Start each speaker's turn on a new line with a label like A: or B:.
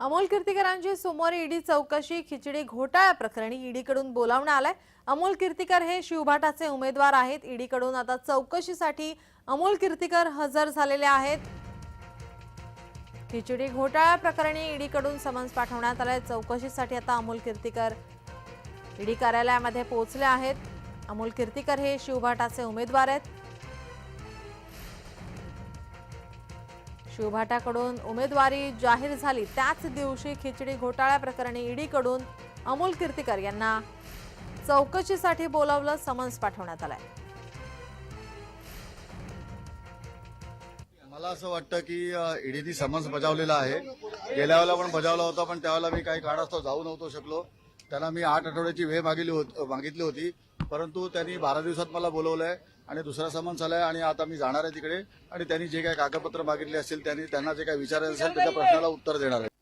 A: अमोल कीर्तिकरांची सोमवारी ईडी चौकशी खिचडी घोटाळ्या प्रकरणी ईडीकडून बोलावण्यात आलंय. अमोल कीर्तिकर हे शिवभाटाचे उमेदवार आहेत. ईडीकडून आता चौकशीसाठी अमोल कीर्तिकर हजर झालेले आहेत. खिचडी घोटाळा प्रकरणी ईडीकडून समन्स पाठवण्यात आलंय. चौकशीसाठी आता अमोल कीर्तिकर ईडी कार्यालयामध्ये पोहोचले आहेत. अमोल कीर्तिकर हे शिवभाटाचे उमेदवार आहेत. शिवभाटाकडून उमेदवारी जाहीर झाली. त्याच दिवशी खिचडी घोटाळ्या प्रकरणी ईडीकडून अमोल कीर्तिकर यांना चौकशीसाठी बोलावलं समन्स पाठवण्यात आलंय.
B: मला असं वाटतं की ईडीनी समन्स बजावलेला आहे. गेल्या वेळेला पण बजावला होता पण त्यावेळेला मी काही कारणास्तव जाऊ नव्हतो शकलो. त्यांना मी आठ आठवड्याची वेळ मागितली होती मागितली होती. परंतु त्यांनी बारा दिवसात मला बोलवलंय. आणि दुसरा समन्स आलाय आणि आता मी जाणार आहे तिकडे. आणि त्यांनी जे काही कागदपत्र मागितले असतील त्यांनी त्यांना जे काही विचारायचं असेल त्याच्या प्रश्नाला उत्तर देणार आहे.